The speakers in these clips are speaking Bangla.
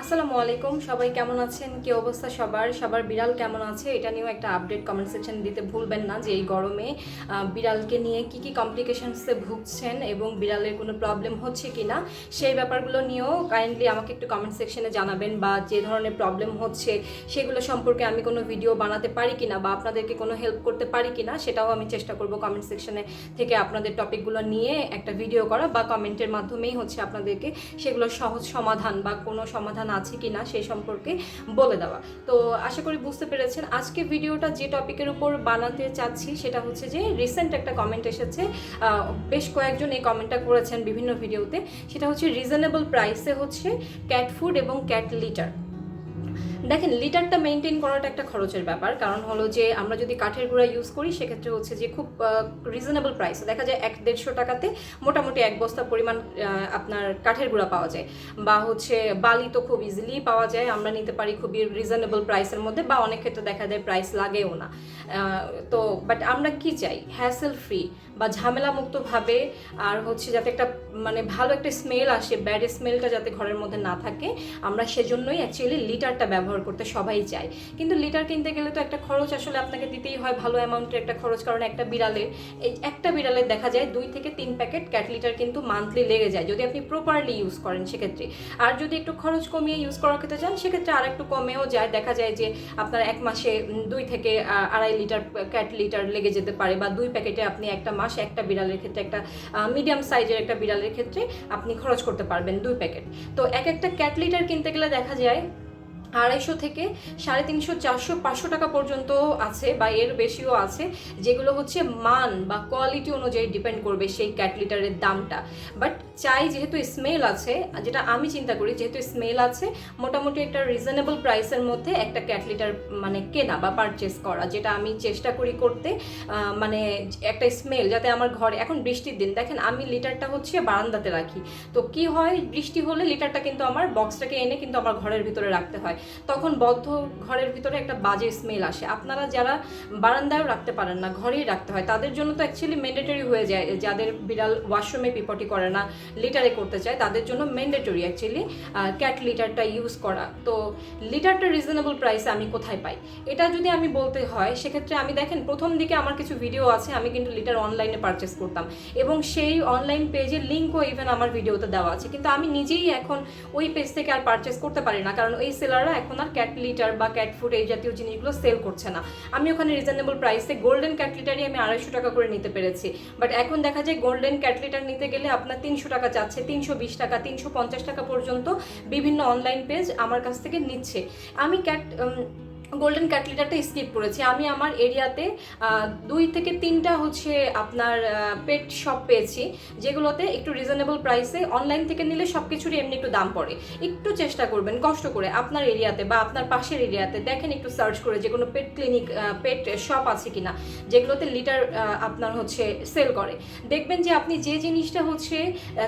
আসসালামু আলাইকুম, সবাই কেমন আছেন? কি অবস্থা সবার? সবার বিড়াল কেমন আছে? এটা নিয়েও একটা আপডেট কমেন্ট সেকশন দিতে ভুলবেন না যে এই গরমে বিড়ালকে নিয়ে কি কি কমপ্লিকেশনসে ভুগছেন এবং বিড়ালের কোনো প্রবলেম হচ্ছে কি না সেই ব্যাপারগুলো নিয়েও কাইন্ডলি আমাকে একটু কমেন্ট সেকশনে জানাবেন বা যে ধরনের প্রবলেম হচ্ছে সেগুলো সম্পর্কে আমি কোনো ভিডিও বানাতে পারি কিনা বা আপনাদেরকে কোনো হেল্প করতে পারি কিনা, সেটাও আমি চেষ্টা করব কমেন্ট সেকশনে থেকে আপনাদের টপিকগুলো নিয়ে একটা ভিডিও করা বা কমেন্টের মাধ্যমেই হচ্ছে আপনাদেরকে সেগুলোর সহজ সমাধান বা কোনো সমাধান আছে কি না সেই সম্পর্কে বলে দেওয়া। তো আশা করি বুঝতে পেরেছেন। আজকে ভিডিওটা যে টপিকের উপর বানাতে চাচ্ছি সেটা হচ্ছে যে রিসেন্ট একটা কমেন্ট এসেছে। বেশ কয়েকজন এই কমেন্টটা করেছেন বিভিন্ন ভিডিওতে সেটা হচ্ছে রিজনেবল প্রাইসে হচ্ছে ক্যাট ফুড এবং ক্যাট লিটার দেখেন লিটারটা মেনটেন করাটা একটা খরচের ব্যাপার। কারণ হলো যে, আমরা যদি কাঠের গুঁড়া ইউজ করি, সেক্ষেত্রে হচ্ছে যে, খুব রিজনেবল প্রাইস দেখা যায় এক দেড়শো টাকাতে মোটামুটি এক বস্তা পরিমাণ আপনার কাঠের গুঁড়া পাওয়া যায়। বা হচ্ছে বালি তো খুব ইজিলি পাওয়া যায়। আমরা নিতে পারি খুবই রিজনেবল প্রাইসের মধ্যে, বা অনেক ক্ষেত্রে দেখা যায় প্রাইস লাগেও না। তো বাট আমরা কি চাই? হ্যাসেল ফ্রি বা ঝামেলা মুক্তভাবে আর হচ্ছে যাতে একটা মানে ভালো একটা স্মেল আসে ব্যাড স্মেলটা যাতে ঘরের মধ্যে না থাকে, আমরা সেজন্যই অ্যাকচুয়ালি লিটারটা ব্যবহার করতে সবাই চাই কিন্তু লিটার কিনতে গেলে তো একটা খরচ আসলে আপনাকে দিতেই হয় ভালো অ্যামাউন্টের একটা খরচ, কারণ একটা বিড়ালের একটা বিড়ালের দেখা যায় দুই থেকে তিন প্যাকেট ক্যাট লিটার কিন্তু মান্থলি লেগে যায়, যদি আপনি প্রপারলি ইউজ করেন সেক্ষেত্রে। আর যদি একটু খরচ কমিয়ে ইউজ করার ক্ষেত্রে চান, সেক্ষেত্রে আর একটু কমেও যায়, দেখা যায় যে আপনার এক মাসে দুই থেকে আড়াই লিটার ক্যাট লিটার লেগে যেতে পারে, বা দুই প্যাকেটে আপনি একটা মাস একটা বিড়ালের ক্ষেত্রে, একটা মিডিয়াম সাইজের একটা বিড়ালের ক্ষেত্রে আপনি খরচ করতে পারবেন দুই প্যাকেট তো এক একটা ক্যাট লিটার কিনতে গেলে দেখা যায় আড়াইশো থেকে সাড়ে তিনশো, চারশো, পাঁচশো টাকা পর্যন্ত আছে বা এর বেশিও আছে, যেগুলো হচ্ছে মান বা কোয়ালিটি অনুযায়ী ডিপেন্ড করবে সেই ক্যাট লিটারের দামটা। বাট চাই যেহেতু স্মেল আছে, যেটা আমি চিন্তা করি যেহেতু স্মেল আছে, মোটামুটি একটা রিজনেবল প্রাইসের মধ্যে একটা ক্যাট লিটার মানে কেনা বা পারচেস করা, যেটা আমি চেষ্টা করি করতে মানে একটা স্মেল যাতে আমার ঘরে, এখন বৃষ্টির দিন, দেখেন আমি লিটারটা হচ্ছে বারান্দাতে রাখি। তো কি হয়, বৃষ্টি হলে লিটারটা কিন্তু আমার বক্সটাকে এনে কিন্তু আমার ঘরের ভিতরে রাখতে হয়। তখন বদ্ধ ঘরের ভিতরে একটা বাজে স্মেল আসে। আপনারা যারা বারান্দায়ও রাখতে পারেন না, ঘরেই রাখতে হয়। তাদের জন্য তো অ্যাকচুয়ালি ম্যান্ডেটরি হয়ে যায়। যাদের বিড়াল ওয়াশরুমে পিপটি করে না লিটারে করতে চায়, তাদের জন্য ম্যান্ডেটরি অ্যাকচুয়ালি ক্যাট লিটারটা ইউজ করা। তো লিটারটা রিজনেবল প্রাইসে আমি কোথায় পাই? এটা যদি আমি বলতে হয়, সেক্ষেত্রে আমি দেখেন, প্রথম দিকে আমার কিছু ভিডিও আছে, আমি কিন্তু লিটার অনলাইনে পারচেস করতাম। এবং সেই অনলাইন পেজের লিঙ্কও ইভেন আমার ভিডিওতে দেওয়া আছে। কিন্তু আমি নিজেই এখন ওই পেজ থেকে আর পারচেস করতে পারি না। কারণ ওই সেলাররা এখন আর ক্যাট লিটার বা ক্যাট ফুড এই জাতীয় জিনিসগুলো সেল করছে না। আমি ওখানে রিজনেবল প্রাইসে গোল্ডেন ক্যাট লিটারই আমি আড়াইশো টাকা করে নিতে পেরেছি। বাট এখন দেখা যায় গোল্ডেন ক্যাট লিটার নিতে গেলে আপনার তিনশো টাকা চাচ্ছে, তিনশো বিশ টাকা, তিনশো পঞ্চাশ টাকা পর্যন্ত বিভিন্ন অনলাইন পেজ আমার কাছ থেকে নিচ্ছে। আমি ক্যাট গোল্ডেন ক্যাটলিটারটা স্কিপ করেছি। আমি আমার এরিয়াতে দুই থেকে তিনটা হচ্ছে আপনার পেট শপ পেয়েছি, যেগুলোতে একটু রিজনেবল প্রাইসে অনলাইন থেকে নিলে সব কিছুরই এমনি একটু দাম পড়ে। একটু চেষ্টা করবেন, কষ্ট করে আপনার এরিয়াতে বা আপনার পাশের এরিয়াতে দেখেন একটু সার্চ করে যে কোনো পেট ক্লিনিক পেট শপ আছে কি না যেগুলোতে লিটার আপনার হচ্ছে সেল করে। দেখবেন যে আপনি যে জিনিসটা হচ্ছে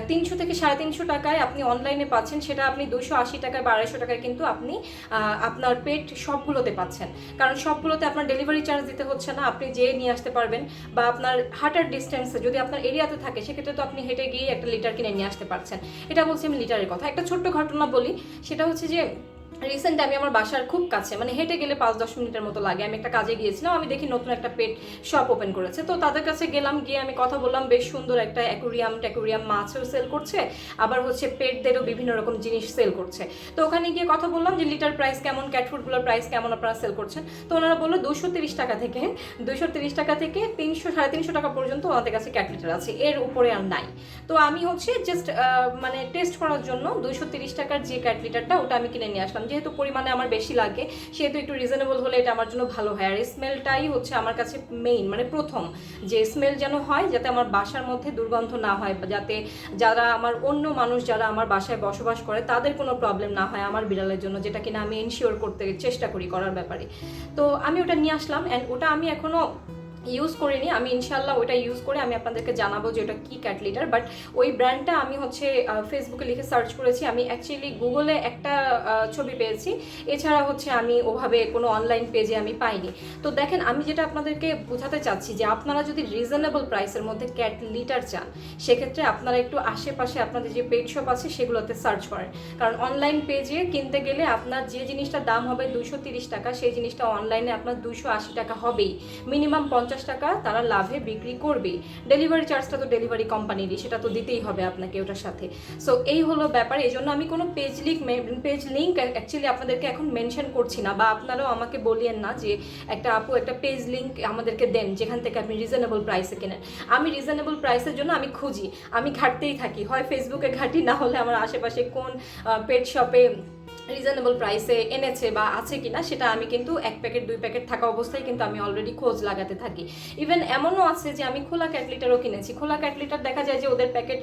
তিনশো থেকে সাড়ে তিনশো টাকায় আপনি অনলাইনে পাচ্ছেন, সেটা আপনি দুশো আশি টাকায় বা আড়াইশো টাকায় কিন্তু আপনি আপনার পেট সবগুলোতে পাচ্ছেন। কারণ সবগুলোতে আপনার ডেলিভারি চার্জ দিতে হচ্ছে না, আপনি যেয়ে নিয়ে আসতে পারবেন বা আপনার হাঁটার ডিস্টেন্সে যদি আপনার এরিয়াতে থাকে, সেক্ষেত্রে তো আপনি হেঁটে গিয়ে একটা লিটার কিনে নিয়ে আসতে পারছেন। এটা বলছি আমি লিটারের কথা। একটা ছোট্ট ঘটনা বলি, সেটা হচ্ছে যে রিসেন্ট আমি আমার বাসার খুব কাছে মানে হেঁটে গেলে পাঁচ দশ মিনিটের মতো লাগে। আমি একটা কাজে গিয়েছিলাম, আমি দেখি নতুন একটা পেট শপ ওপেন করেছে। তো তাদের কাছে গেলাম, গিয়ে আমি কথা বললাম, বেশ সুন্দর একটা অ্যাকুরিয়াম ট্যাকুরিয়াম মাছও সেল করছে, আবার হচ্ছে পেটদেরও বিভিন্ন রকম জিনিস সেল করছে। তো ওখানে গিয়ে কথা বললাম যে, লিটার প্রাইস কেমন? ক্যাট ফুডগুলোর প্রাইস কেমন আপনারা সেল করছেন? তো ওনারা বলল দুশো তিরিশ টাকা থেকে দুশো তিরিশ টাকা থেকে তিনশো, সাড়ে তিনশো টাকা পর্যন্ত ওনাদের কাছে ক্যাট লিটার আছে। এর উপরে আর নাই। তো আমি হচ্ছে জাস্ট মানে টেস্ট করার জন্য দুশো তিরিশ টাকার যে ক্যাট লিটারটা ওটা আমি কিনে নিয়ে আসলাম। যেহেতু পরিমাণে আমার বেশি লাগে, সেহেতু একটু রিজনেবল হলে এটা আমার জন্য ভালো হয়। আর স্মেলটাই হচ্ছে আমার কাছে মেইন মানে প্রথম। যে স্মেল যেন হয়, যাতে আমার বাসার মধ্যে দুর্গন্ধ না হয় যাতে যারা আমার অন্য মানুষ যারা আমার বাসায় বসবাস করে, তাদের কোনো প্রবলেম না হয় আমার বিড়ালের জন্য, যেটা কিনা আমি এনশিওর করতে, চেষ্টা করি করার ব্যাপারে। তো আমি ওটা নিয়ে আসলাম অ্যান্ড ওটা আমি এখনও ইউজ করিনি, আমি ইনশাল্লাহ ওইটা ইউজ করে আমি আপনাদেরকে জানাব যে ওটা কী ক্যাট লিটার বাট ওই ব্র্যান্ডটা আমি হচ্ছে ফেসবুকে লিখে সার্চ করেছি, আমি অ্যাকচুয়ালি গুগলে একটা ছবি পেয়েছি, এছাড়া হচ্ছে আমি ওভাবে কোনো অনলাইন পেজে আমি পাইনি। তো দেখেন, আমি যেটা আপনাদেরকে বোঝাতে চাচ্ছি যে আপনারা যদি রিজনেবল প্রাইসের মধ্যে ক্যাট লিটার চান, সেক্ষেত্রে আপনারা একটু আশেপাশে আপনাদের যে পেট শপ আছে, সেগুলোতে সার্চ করেন। কারণ অনলাইন পেজে কিনতে গেলে আপনার যে জিনিসটার দাম হবে দুশো টাকা, সেই জিনিসটা অনলাইনে আপনার দুশো টাকা হবেই। মিনিমাম পঞ্চাশ টাকা তারা লাভে বিক্রি করবে ডেলিভারি চার্জটা তো ডেলিভারি কোম্পানিরই সেটা তো দিতেই হবে আপনাকে ওটার সাথে। সো এই হলো ব্যাপার এই জন্য আমি কোনো page link page link actually আপনাদেরকে এখন মেনশন করছি না, বা আপনারাও আমাকে বলিয়েন না যে একটা আপু একটা পেজ লিঙ্ক আমাদেরকে দেন, যেখান থেকে আপনি রিজনেবল প্রাইসে কেনেন। আমি রিজনেবল প্রাইসের জন্য আমি খুঁজি, আমি ঘাটতেই থাকি, হয় ফেসবুকে ঘাটি, না হলে আমার আশেপাশে কোন পেট শপে রিজনেবল প্রাইসে এনেছে বা আছে কিনা, সেটা আমি কিন্তু এক প্যাকেট, দুই প্যাকেট থাকা অবস্থায় কিন্তু আমি অলরেডি খোঁজ লাগাতে থাকি। ইভেন এমনও আছে যে, আমি খোলা ক্যাটলিটারও কিনেছি। খোলা ক্যাটলিটার দেখা যায় যে, ওদের প্যাকেট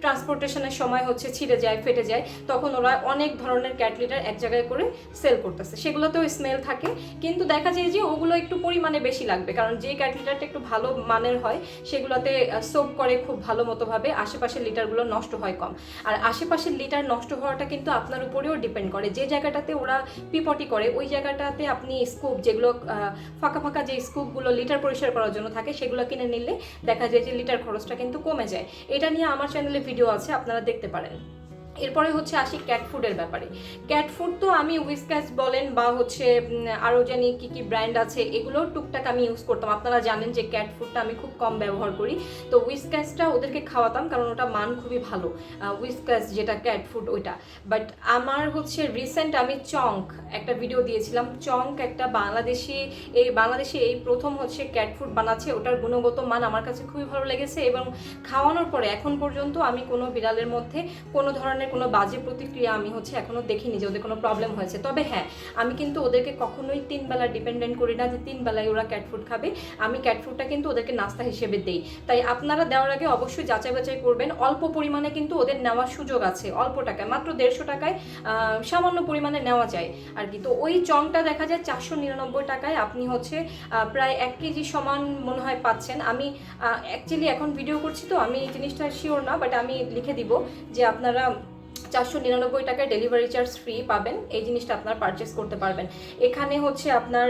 ট্রান্সপোর্টেশনের সময় হচ্ছে ছিঁড়ে যায়, ফেটে যায়। তখন ওরা অনেক ধরনের ক্যাটলিটার এক জায়গায় করে সেল করতেছে। সেগুলোতেও স্মেল থাকে। কিন্তু দেখা যায় যে, ওগুলো একটু পরিমাণে বেশি লাগবে। কারণ যে ক্যাটলিটারটা একটু ভালো মানের হয়, সেগুলোতে সোপ করে খুব ভালো মতোভাবে আশেপাশের লিটারগুলো নষ্ট হয় কম। আর আশেপাশের লিটার নষ্ট হওয়াটা কিন্তু আপনার উপরেও ডিপেন্ড করে। যে জায়গাটাতে ওরা পিপটি করে, ওই জায়গাটাতে আপনি স্কুপ যেগুলো ফাঁকা ফাঁকা যে স্কুপগুলো লিটার পরিষ্কার করার জন্য থাকে, সেগুলো কিনে নিলে দেখা যায় যে লিটার খরচটা কিন্তু কমে যায়। এটা নিয়ে আমার চ্যানেলে ভিডিও আছে, আপনারা দেখতে পারেন। এরপরে হচ্ছে আসি ক্যাট ফুডের ব্যাপারে। ক্যাট ফুড তো আমি উইসক্যাচ বলেন বা হচ্ছে আরও জানি কি কি ব্র্যান্ড আছে এগুলো টুকটাক আমি ইউজ করতাম। আপনারা জানেন যে ক্যাট ফুডটা আমি খুব কম ব্যবহার করি। তো উইসক্যাচটা ওদেরকে খাওয়াতাম কারণ ওটা মান খুবই ভালো। উইসক্যাচ যেটা ক্যাট ফুড ওইটা। বাট আমার হচ্ছে রিসেন্ট আমি চঙ্ক একটা ভিডিও দিয়েছিলাম। চঙ্ক একটা বাংলাদেশি, এই বাংলাদেশে এই প্রথম হচ্ছে ক্যাট ফুড বানাচ্ছে। ওটার গুণগত মান আমার কাছে খুবই ভালো লেগেছে এবং খাওয়ানোর পরে এখন পর্যন্ত আমি কোনো বিড়ালের মধ্যে কোনো ধরনের কোনো বাজে প্রতিক্রিয়া আমি হচ্ছে এখনও দেখিনি যে ওদের কোনো প্রবলেম হয়েছে। তবে হ্যাঁ আমি কিন্তু ওদেরকে কখনোই তিন বেলা ডিপেন্ডেন্ট করি না যে তিন বেলায় ওরা ক্যাট ফুড খাবে। আমি ক্যাট ফুডটা কিন্তু ওদেরকে নাস্তা হিসেবে দেই। তাই আপনারা দেওয়ার আগে অবশ্যই যাচাই বাছাই করবেন। অল্প পরিমাণে কিন্তু ওদের নেওয়ার সুযোগ আছে, অল্প টাকায়। মাত্র দেড়শো টাকায় সামান্য পরিমাণে নেওয়া যায় আর কি। তো ওই চংটা দেখা যায় চারশো নিরানব্বই টাকায়। আপনি হচ্ছে প্রায় এক কেজি সমান মনে হয় পাচ্ছেন। আমি অ্যাকচুয়ালি এখন ভিডিও করছি তো, আমি এই জিনিসটা শিওর না বাট আমি লিখে দিব যে আপনারা চারশো নিরানব্বই টাকায় ডেলিভারি চার্জ ফ্রি পাবেন। এই জিনিসটা আপনার পারচেস করতে পারবেন। এখানে হচ্ছে আপনার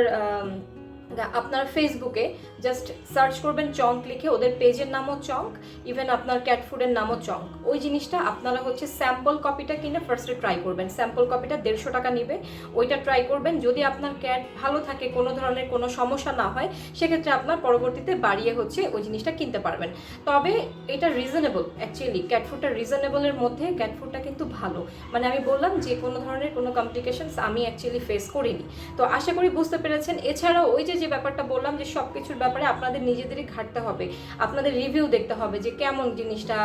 আপনার ফেসবুকে জাস্ট সার্চ করবেন চঙ্ক লিখে, ওদের পেজের নামও চঙ্ক ইভেন আপনার ক্যাট ফুডের নামও চঙ্ক ওই জিনিসটা আপনারা হচ্ছে স্যাম্পল কপিটা কিনে ফার্স্টে ট্রাই করবেন। স্যাম্পল কপিটা দেড়শো টাকা নেবে, ওইটা ট্রাই করবেন। যদি আপনার ক্যাট ভালো থাকে, কোনো ধরনের কোনো সমস্যা না হয়, সেক্ষেত্রে আপনার পরবর্তীতে বাড়িয়ে হচ্ছে ওই জিনিসটা কিনতে পারবেন। তবে এটা রিজনেবল অ্যাকচুয়ালি ক্যাট ফুডটা রিজনেবলের মধ্যে ক্যাট ফুডটা কিন্তু ভালো। মানে আমি বললাম যে কোনো ধরনের কোনো কমপ্লিকেশনস আমি অ্যাকচুয়ালি ফেস করিনি। তো আশা করি বুঝতে পেরেছেন। এছাড়াও ওই যে যে ব্যাপারটা বললাম যে সব কিছুর ব্যাপারে আপনাদের নিজেদেরই ঘাটতে হবে। আপনাদের রিভিউ দেখতে হবে যে কেমন জিনিসটা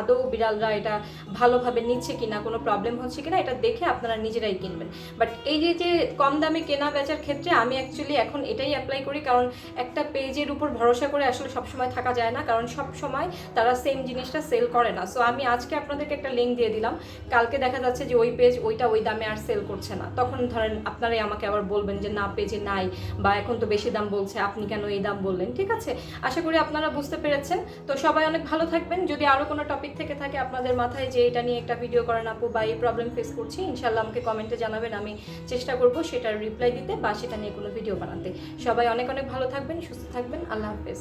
আদৌ বিড়ালরা এটা ভালোভাবে নিচ্ছে কিনা, কোনো প্রবলেম হচ্ছে কিনা, এটা দেখে আপনারা নিজেরাই কিনবেন। বাট এই যে যে কম দামে কেনা বেচার ক্ষেত্রে আমি অ্যাকচুয়ালি এখন এটাই অ্যাপ্লাই করি, কারণ একটা পেজের উপর ভরসা করে আসলে সবসময় থাকা যায় না, কারণ সব সময় তারা সেম জিনিসটা সেল করে না। সো আমি আজকে আপনাদেরকে একটা লিঙ্ক দিয়ে দিলাম। কালকে দেখা যাচ্ছে যে ওই পেজ ওইটা ওই দামে আর সেল করছে না। তখন ধরেন আপনারাই আমাকে আবার বলবেন যে, না পেজে নাই বা এখন তো বেশি দাম বলছে, আপনি কেন এই দাম বললেন, ঠিক আছে? আশা করি আপনারা বুঝতে পেরেছেন। তো সবাই অনেক ভালো থাকবেন। যদি আরও কোনো টপিক থেকে থাকে আপনাদের মাথায় যে এটা নিয়ে একটা ভিডিও করেন আপু বা এই প্রবলেম ফেস করছি ইনশাল্লাহ আমাকে কমেন্টে জানাবেন। আমি চেষ্টা করব সেটার রিপ্লাই দিতে বা সেটা নিয়ে কোনো ভিডিও বানাতে। সবাই অনেক অনেক ভালো থাকবেন, সুস্থ থাকবেন। আল্লাহ হাফেজ।